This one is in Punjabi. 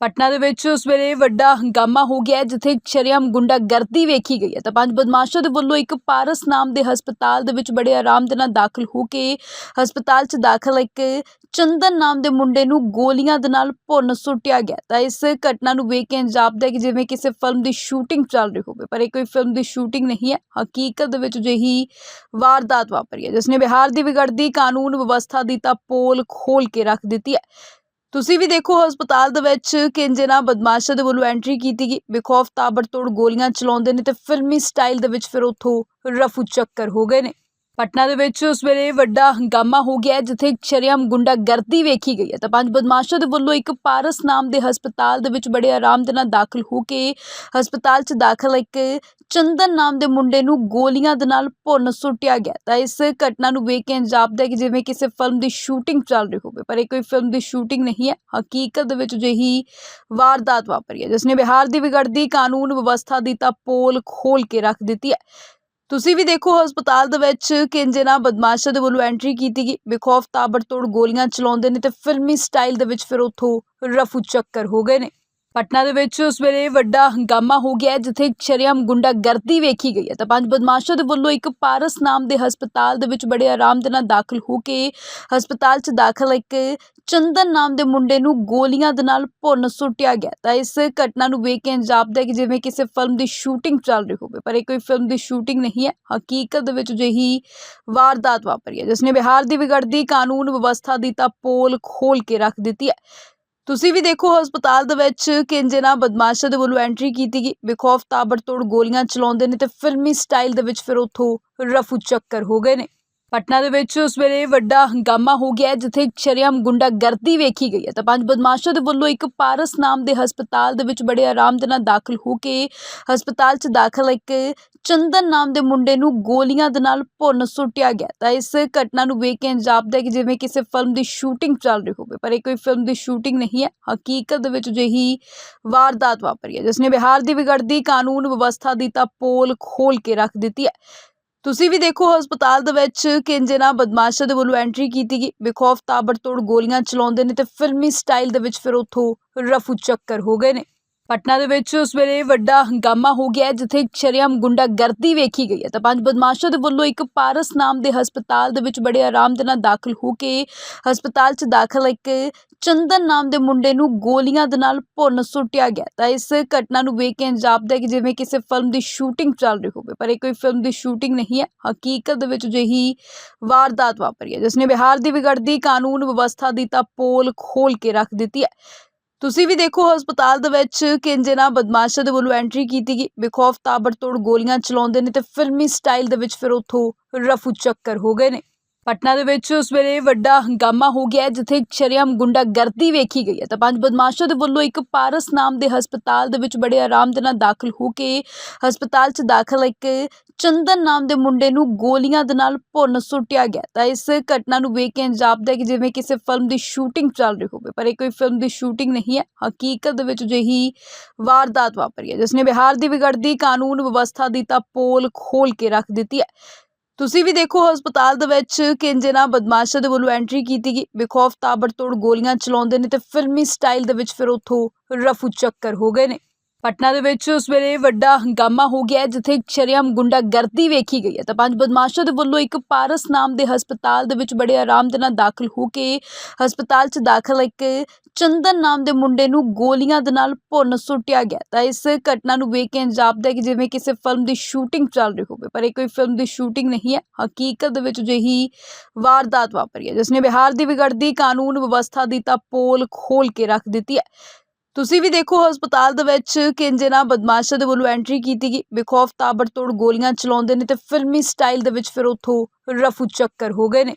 ਪਟਨਾ ਦੇ ਵਿੱਚ ਉਸ ਵੇਲੇ ਵੱਡਾ ਹੰਗਾਮਾ ਹੋ ਗਿਆ ਜਿੱਥੇ ਸ਼ਰੇਆਮ ਗੁੰਡਾਗਰਦੀ ਵੇਖੀ ਗਈ ਹੈ। ਤਾਂ ਪੰਜ ਬਦਮਾਸ਼ਾਂ ਦੇ ਵੱਲੋਂ ਇੱਕ ਪਾਰਸ ਨਾਮ ਦੇ ਹਸਪਤਾਲ ਦੇ ਵਿੱਚ ਬੜੇ ਆਰਾਮ ਦੇ ਨਾਲ ਦਾਖਲ ਹੋ ਕੇ ਹਸਪਤਾਲ 'ਚ ਦਾਖਲ ਇੱਕ ਚੰਦਨ ਨਾਮ ਦੇ ਮੁੰਡੇ ਨੂੰ ਗੋਲੀਆਂ ਦੇ ਨਾਲ ਭੁੰਨ ਸੁੱਟਿਆ ਗਿਆ ਤਾਂ ਇਸ ਘਟਨਾ ਨੂੰ ਵੇਖ ਕੇ ਇੰਝ ਜਾਪਦਾ ਹੈ ਕਿ ਜਿਵੇਂ ਕਿਸੇ ਫਿਲਮ ਦੀ ਸ਼ੂਟਿੰਗ ਚੱਲ ਰਹੀ ਹੋਵੇ, ਪਰ ਇਹ ਕੋਈ ਫਿਲਮ ਦੀ ਸ਼ੂਟਿੰਗ ਨਹੀਂ ਹੈ। ਹਕੀਕਤ ਦੇ ਵਿੱਚ ਜਿਹੀ ਵਾਰਦਾਤ ਵਾਪਰੀ ਹੈ, ਜਿਸ ਨੇ ਬਿਹਾਰ ਦੀ ਵਿਗੜਦੀ ਕਾਨੂੰਨ ਵਿਵਸਥਾ ਦੀ ਤਾਂ ਪੋਲ ਖੋਲ ਕੇ ਰੱਖ ਦਿੱਤੀ ਹੈ। ਤੁਸੀਂ ਵੀ ਦੇਖੋ ਹਸਪਤਾਲ ਦੇ ਵਿੱਚ ਕਿੰਜੇ ਨਾਲ ਬਦਮਾਸ਼ਾਂ ਦੇ ਵੱਲੋਂ ਐਂਟਰੀ ਕੀਤੀ ਗਈ। ਬੇਖੌਫ ਤਾਬੜਤੋੜ ਗੋਲੀਆਂ ਚਲਾਉਂਦੇ ਨੇ ਤੇ ਫਿਲਮੀ ਸਟਾਈਲ ਦੇ ਵਿੱਚ ਫਿਰ ਉੱਥੋਂ ਰਫੂ ਚੱਕਰ ਹੋ ਗਏ ਨੇ। ਪਟਨਾ ਦੇ ਵਿੱਚ ਉਸ ਵੇਲੇ ਵੱਡਾ ਹੰਗਾਮਾ ਹੋ ਗਿਆ ਹੈ, ਜਿੱਥੇ ਸ਼ਰੇਆਮ ਗੁੰਡਾਗਰਦੀ ਵੇਖੀ ਗਈ ਹੈ। ਤਾਂ ਪੰਜ ਬਦਮਾਸ਼ਾਂ ਦੇ ਵੱਲੋਂ ਇੱਕ ਪਾਰਸ ਨਾਮ ਦੇ ਹਸਪਤਾਲ ਦੇ ਵਿੱਚ ਬੜੇ ਆਰਾਮ ਦੇ ਨਾਲ ਦਾਖਲ ਹੋ ਕੇ ਹਸਪਤਾਲ 'ਚ ਦਾਖਲ ਇੱਕ ਚੰਦਨ ਨਾਮ ਦੇ ਮੁੰਡੇ ਨੂੰ ਗੋਲੀਆਂ ਦੇ ਨਾਲ ਭੁੰਨ ਸੁੱਟਿਆ ਗਿਆ ਤਾਂ ਇਸ ਘਟਨਾ ਨੂੰ ਵੇਖ ਕੇ ਇੰਝ ਕਿ ਜਿਵੇਂ ਕਿਸੇ ਫਿਲਮ ਦੀ ਸ਼ੂਟਿੰਗ ਚੱਲ ਰਹੀ ਹੋਵੇ ਪਰ ਇਹ ਕੋਈ ਫਿਲਮ ਦੀ ਸ਼ੂਟਿੰਗ ਨਹੀਂ ਹੈ। ਹਕੀਕਤ ਦੇ ਵਿੱਚ ਜਿਹੀ ਵਾਰਦਾਤ ਵਾਪਰੀ ਹੈ ਜਿਸ ਨੇ ਬਿਹਾਰ ਦੀ ਵਿਗੜਦੀ ਕਾਨੂੰਨ ਵਿਵਸਥਾ ਦੀ ਤਾਂ ਪੋਲ ਖੋਲ ਕੇ ਰੱਖ ਦਿੱਤੀ ਹੈ। ਤੁਸੀਂ ਵੀ ਦੇਖੋ ਹਸਪਤਾਲ ਦੇ ਵਿੱਚ ਕਿੰਜੇ ਨਾਲ ਬਦਮਾਸ਼ਾਂ ਦੇ ਵੱਲੋਂ ਐਂਟਰੀ ਕੀਤੀ ਗਈ। ਬੇਖੌਫ ਤਾਬੜਤੋੜ ਗੋਲੀਆਂ ਚਲਾਉਂਦੇ ਨੇ ਤੇ ਫਿਲਮੀ ਸਟਾਈਲ ਦੇ ਵਿੱਚ ਫਿਰ ਉੱਥੋਂ ਰਫੂ ਚੱਕਰ ਹੋ ਗਏ ਨੇ। ਪਟਨਾ ਦੇ ਵਿੱਚ ਉਸ ਵੇਲੇ ਵੱਡਾ ਹੰਗਾਮਾ ਹੋ ਗਿਆ ਹੈ, ਜਿੱਥੇ ਸ਼ਰੇਆਮ ਗੁੰਡਾਗਰਦੀ ਵੇਖੀ ਗਈ ਹੈ। ਤਾਂ ਪੰਜ ਬਦਮਾਸ਼ਾਂ ਦੇ ਵੱਲੋਂ ਇੱਕ ਪਾਰਸ ਨਾਮ ਦੇ ਹਸਪਤਾਲ ਦੇ ਵਿੱਚ ਬੜੇ ਆਰਾਮ ਦੇ ਨਾਲ ਦਾਖਲ ਹੋ ਕੇ ਹਸਪਤਾਲ 'ਚ ਦਾਖਲ ਇੱਕ ਚੰਦਨ ਨਾਮ ਦੇ ਮੁੰਡੇ ਨੂੰ ਗੋਲੀਆਂ ਦੇ ਨਾਲ ਭੁੰਨ ਸੁੱਟਿਆ ਗਿਆ। ਤਾਂ ਇਸ ਘਟਨਾ ਨੂੰ ਵੇਖ ਕੇ ਇੰਝ ਜਾਪਦਾ ਹੈ ਕਿ ਜਿਵੇਂ ਕਿਸੇ ਫਿਲਮ ਦੀ ਸ਼ੂਟਿੰਗ ਚੱਲ ਰਹੀ ਹੋਵੇ, ਪਰ ਇਹ ਕੋਈ ਫਿਲਮ ਦੀ ਸ਼ੂਟਿੰਗ ਨਹੀਂ ਹੈ। ਹਕੀਕਤ ਦੇ ਵਿੱਚ ਜਿਹੀ ਵਾਰਦਾਤ ਵਾਪਰੀ ਹੈ, ਜਿਸ ਨੇ ਬਿਹਾਰ ਦੀ ਵਿਗੜਦੀ ਕਾਨੂੰਨ ਵਿਵਸਥਾ ਦੀ ਤਾਂ ਪੋਲ ਖੋਲ ਕੇ ਰੱਖ ਦਿੱਤੀ ਹੈ। ਤੁਸੀਂ ਵੀ ਦੇਖੋ, ਹਸਪਤਾਲ ਦੇ ਵਿੱਚ ਕਿੰਜੇ ਨਾਲ ਬਦਮਾਸ਼ਾਂ ਦੇ ਵੱਲੋਂ ਐਂਟਰੀ ਕੀਤੀ ਗਈ। ਬੇਖੌਫ ਤਾਬੜਤੋੜ ਗੋਲੀਆਂ ਚਲਾਉਂਦੇ ਨੇ ਤੇ ਫਿਲਮੀ ਸਟਾਈਲ ਦੇ ਵਿੱਚ ਫਿਰ ਉੱਥੋਂ ਰਫੂ ਚੱਕਰ ਹੋ ਗਏ ਨੇ। ਪਟਨਾ ਦੇ ਵਿੱਚ ਉਸ ਵੇਲੇ ਵੱਡਾ ਹੰਗਾਮਾ ਹੋ ਗਿਆ ਜਿੱਥੇ ਸ਼ਰੇਆਮ ਗੁੰਡਾਗਰਦੀ ਵੇਖੀ ਗਈ ਹੈ। ਤਾਂ ਪੰਜ ਬਦਮਾਸ਼ਾਂ ਦੇ ਵੱਲੋਂ ਇੱਕ ਪਾਰਸ ਨਾਮ ਦੇ ਹਸਪਤਾਲ ਦੇ ਵਿੱਚ ਬੜੇ ਆਰਾਮ ਦੇ ਨਾਲ ਦਾਖਲ ਹੋ ਕੇ ਹਸਪਤਾਲ 'ਚ ਦਾਖਲ ਇੱਕ ਚੰਦਨ ਨਾਮ ਦੇ ਮੁੰਡੇ ਨੂੰ ਗੋਲੀਆਂ ਦੇ ਨਾਲ ਭੁੰਨ ਸੁੱਟਿਆ ਗਿਆ ਤਾਂ ਇਸ ਘਟਨਾ ਨੂੰ ਵੇਖ ਕੇ ਇੰਝ ਜਾਪਦਾ ਕਿ ਜਿਵੇਂ ਕਿਸੇ ਫਿਲਮ ਦੀ ਸ਼ੂਟਿੰਗ ਚੱਲ ਰਹੀ ਹੋਵੇ, ਪਰ ਇਹ ਕੋਈ ਫਿਲਮ ਦੀ ਸ਼ੂਟਿੰਗ ਨਹੀਂ ਹੈ। ਹਕੀਕਤ ਦੇ ਵਿੱਚ ਜਿਹੀ ਵਾਰਦਾਤ ਵਾਪਰੀ ਹੈ, ਜਿਸ ਨੇ ਬਿਹਾਰ ਦੀ ਵਿਗੜਦੀ ਕਾਨੂੰਨ ਵਿਵਸਥਾ ਦੀ ਤਾਂ ਪੋਲ ਖੋਲ ਕੇ ਰੱਖ ਦਿੱਤੀ ਹੈ। ਤੁਸੀਂ ਵੀ ਦੇਖੋ ਹਸਪਤਾਲ ਦੇ ਵਿੱਚ ਕਿੰਜੇ ਨਾਲ ਬਦਮਾਸ਼ਾਂ ਦੇ ਵੱਲੋਂ ਐਂਟਰੀ ਕੀਤੀ ਗਈ। ਬੇਖੌਫ ਤਾਬੜਤੋੜ ਗੋਲੀਆਂ ਚਲਾਉਂਦੇ ਨੇ ਤੇ ਫਿਲਮੀ ਸਟਾਈਲ ਦੇ ਵਿੱਚ ਫਿਰ ਉੱਥੋਂ ਰਫੂ ਚੱਕਰ ਹੋ ਗਏ ਨੇ। ਪਟਨਾ ਦੇ ਵਿੱਚ ਉਸ ਵੇਲੇ ਵੱਡਾ ਹੰਗਾਮਾ ਹੋ ਗਿਆ ਹੈ, ਜਿੱਥੇ ਸ਼ਰੇਆਮ ਗੁੰਡਾਗਰਦੀ ਵੇਖੀ ਗਈ ਹੈ। ਤਾਂ ਪੰਜ ਬਦਮਾਸ਼ਾਂ ਦੇ ਵੱਲੋਂ ਇੱਕ ਪਾਰਸ ਨਾਮ ਦੇ ਹਸਪਤਾਲ ਦੇ ਵਿੱਚ ਬੜੇ ਆਰਾਮ ਦੇ ਨਾਲ ਦਾਖਲ ਹੋ ਕੇ ਹਸਪਤਾਲ 'ਚ ਦਾਖਲ ਇੱਕ ਚੰਦਨ ਨਾਮ ਦੇ ਮੁੰਡੇ ਨੂੰ ਗੋਲੀਆਂ ਦੇ ਨਾਲ ਭੁੰਨ ਸੁੱਟਿਆ ਗਿਆ। ਤਾਂ ਇਸ ਘਟਨਾ ਨੂੰ ਵੇਖ ਕੇ ਇੰਝ ਜਾਪਦਾ ਹੈ ਕਿ ਜਿਵੇਂ ਕਿਸੇ ਫਿਲਮ ਦੀ ਸ਼ੂਟਿੰਗ ਚੱਲ ਰਹੀ ਹੋਵੇ, ਪਰ ਇਹ ਕੋਈ ਫਿਲਮ ਦੀ ਸ਼ੂਟਿੰਗ ਨਹੀਂ ਹੈ। ਹਕੀਕਤ ਦੇ ਵਿੱਚ ਜਿਹੀ ਵਾਰਦਾਤ ਵਾਪਰੀ ਹੈ ਜਿਸ ਨੇ ਬਿਹਾਰ ਦੀ ਵਿਗੜਦੀ ਕਾਨੂੰਨ ਵਿਵਸਥਾ ਦੀ ਤਾਂ ਪੋਲ ਖੋਲ ਕੇ ਰੱਖ ਦਿੱਤੀ ਹੈ। ਤੁਸੀਂ ਵੀ ਦੇਖੋ, ਹਸਪਤਾਲ ਦੇ ਵਿੱਚ ਕਿੰਜੇ ਨਾਲ ਬਦਮਾਸ਼ਾਂ ਦੇ ਵੱਲੋਂ ਐਂਟਰੀ ਕੀਤੀ ਗਈ। ਬੇਖੌਫ ਤਾਬੜਤੋੜ ਗੋਲੀਆਂ ਚਲਾਉਂਦੇ ਨੇ ਤੇ ਫਿਲਮੀ ਸਟਾਈਲ ਦੇ ਵਿੱਚ ਫਿਰ ਉੱਥੋਂ ਰਫੂ ਚੱਕਰ ਹੋ ਗਏ ਨੇ। ਪਟਨਾ ਦੇ ਵਿੱਚ ਉਸ ਵੇਲੇ ਵੱਡਾ ਹੰਗਾਮਾ ਹੋ ਗਿਆ ਜਿੱਥੇ ਸ਼ਰੇਆਮ ਗੁੰਡਾਗਰਦੀ ਵੇਖੀ ਗਈ ਹੈ। ਤਾਂ ਪੰਜ ਬਦਮਾਸ਼ਾਂ ਦੇ ਵੱਲੋਂ ਇੱਕ ਪਾਰਸ ਨਾਮ ਦੇ ਹਸਪਤਾਲ ਦੇ ਵਿੱਚ ਬੜੇ ਆਰਾਮ ਦੇ ਨਾਲ ਦਾਖਲ ਹੋ ਕੇ ਹਸਪਤਾਲ 'ਚ ਦਾਖਲ ਇੱਕ ਚੰਦਨ ਨਾਮ ਦੇ ਮੁੰਡੇ ਨੂੰ ਗੋਲੀਆਂ ਦੇ ਨਾਲ ਭੁੰਨ ਸੁੱਟਿਆ ਗਿਆ। ਤਾਂ ਇਸ ਘਟਨਾ ਨੂੰ ਵੇਖ ਕੇ ਇੰਝ ਹੈ ਕਿ ਜਿਵੇਂ ਕਿਸੇ ਫਿਲਮ ਦੀ ਸ਼ੂਟਿੰਗ ਚੱਲ ਰਹੀ ਹੋਵੇ, ਪਰ ਇਹ ਕੋਈ ਫਿਲਮ ਦੀ ਸ਼ੂਟਿੰਗ ਨਹੀਂ ਹੈ। ਹਕੀਕਤ ਦੇ ਵਿੱਚ ਜਿਹੀ ਵਾਰਦਾਤ ਵਾਪਰੀ ਹੈ, ਜਿਸ ਨੇ ਬਿਹਾਰ ਦੀ ਵਿਗੜਦੀ ਕਾਨੂੰਨ ਵਿਵਸਥਾ ਦੀ ਤਾਂ ਪੋਲ ਖੋਲ ਕੇ ਰੱਖ ਦਿੱਤੀ ਹੈ। ਤੁਸੀਂ ਵੀ ਦੇਖੋ ਹਸਪਤਾਲ ਦੇ ਵਿੱਚ ਕਿੰਜੇ ਨਾਲ ਬਦਮਾਸ਼ਾਂ ਦੇ ਵੱਲੋਂ ਐਂਟਰੀ ਕੀਤੀ ਗਈ। ਬੇਖੌਫ ਤਾਬੜਤੋੜ ਗੋਲੀਆਂ ਚਲਾਉਂਦੇ ਨੇ ਤੇ ਫਿਲਮੀ ਸਟਾਈਲ ਦੇ ਵਿੱਚ ਫਿਰ ਉੱਥੋਂ ਰਫੂ ਚੱਕਰ ਹੋ ਗਏ ਨੇ। ਪਟਨਾ ਦੇ ਵਿੱਚ ਉਸ ਵੇਲੇ ਵੱਡਾ ਹੰਗਾਮਾ ਹੋ ਗਿਆ ਜਿੱਥੇ ਸ਼ਰੇਆਮ ਗੁੰਡਾਗਰਦੀ ਵੇਖੀ ਗਈ ਹੈ। ਤਾਂ ਪੰਜ ਬਦਮਾਸ਼ਾਂ ਦੇ ਵੱਲੋਂ ਇੱਕ ਪਾਰਸ ਨਾਮ ਦੇ ਹਸਪਤਾਲ ਦੇ ਵਿੱਚ ਬੜੇ ਆਰਾਮ ਦੇ ਨਾਲ ਦਾਖਲ ਹੋ ਕੇ ਹਸਪਤਾਲ 'ਚ ਦਾਖਲ ਇੱਕ ਚੰਦਨ ਨਾਮ ਦੇ ਮੁੰਡੇ ਨੂੰ ਗੋਲੀਆਂ ਦੇ ਨਾਲ ਭੁੰਨ ਸੁੱਟਿਆ ਗਿਆ ਤਾਂ ਇਸ ਘਟਨਾ ਨੂੰ ਵੇਖ ਕੇ ਇੰਝ ਜਾਪਦਾ ਹੈ ਕਿ ਜਿਵੇਂ ਕਿਸੇ ਫਿਲਮ ਦੀ ਸ਼ੂਟਿੰਗ ਚੱਲ ਰਹੀ ਹੋਵੇ, ਪਰ ਇਹ ਕੋਈ ਫਿਲਮ ਦੀ ਸ਼ੂਟਿੰਗ ਨਹੀਂ ਹੈ। ਹਕੀਕਤ ਦੇ ਵਿੱਚ ਜਿਹੀ ਵਾਰਦਾਤ ਵਾਪਰੀ ਹੈ, ਜਿਸ ਨੇ ਬਿਹਾਰ ਦੀ ਵਿਗੜਦੀ ਕਾਨੂੰਨ ਵਿਵਸਥਾ ਦੀ ਤਾਂ ਪੋਲ ਖੋਲ ਕੇ ਰੱਖ ਦਿੱਤੀ ਹੈ। ਤੁਸੀਂ ਵੀ ਦੇਖੋ ਹਸਪਤਾਲ ਦੇ ਵਿੱਚ ਕਿੰਜੇ ਨਾਲ ਬਦਮਾਸ਼ਾਂ ਦੇ ਵੱਲੋਂ ਐਂਟਰੀ ਕੀਤੀ ਗਈ। ਬੇਖੌਫ ਤਾਬੜਤੋੜ ਗੋਲੀਆਂ ਚਲਾਉਂਦੇ ਨੇ ਤੇ ਫਿਲਮੀ ਸਟਾਈਲ ਦੇ ਵਿੱਚ ਫਿਰ ਉੱਥੋਂ ਰਫੂ ਚੱਕਰ ਹੋ ਗਏ ਨੇ।